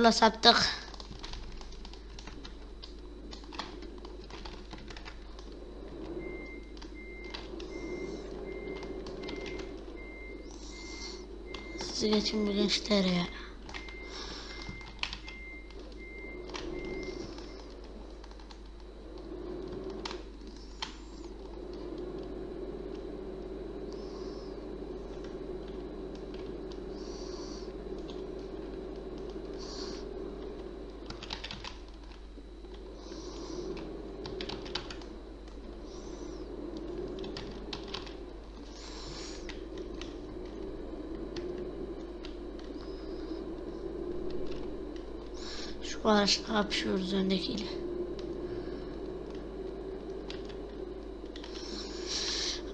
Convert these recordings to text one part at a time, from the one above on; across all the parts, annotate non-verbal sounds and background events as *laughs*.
Yola saptık. Sizi geçin bir gençler ya. Şu araçla kapışıyoruz öndekiyle.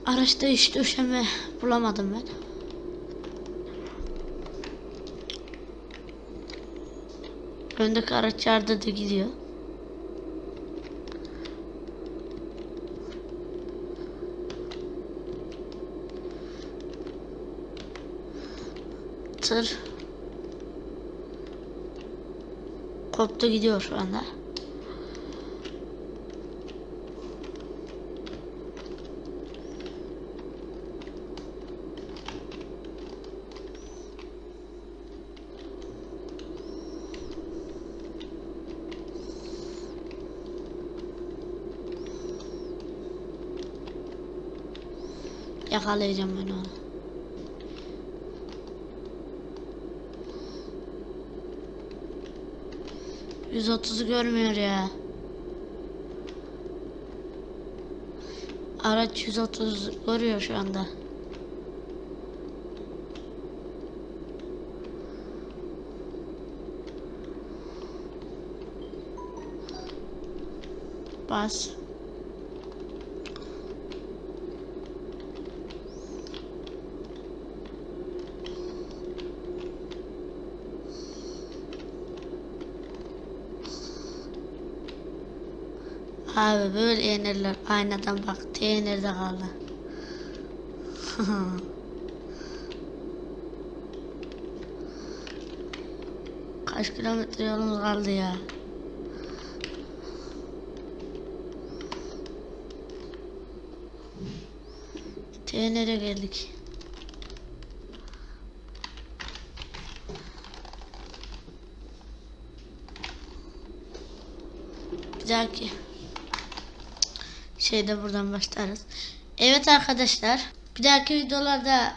Araçta iş döşeme bulamadım ben. Öndeki araç yerde de gidiyor. Tır koptu gidiyor şu anda. Yakalayacağım ben onu. Yüz otuzu görmüyor ya. Araç 130 görüyor şu anda. Bas. Abi böyle yenirler. Aynadan bak. T nerede kaldı? *laughs* Kaç kilometre yolumuz kaldı ya? T nereye geldik? Bir dahaki şeyde buradan başlarız. Evet arkadaşlar. Bir dahaki videolarda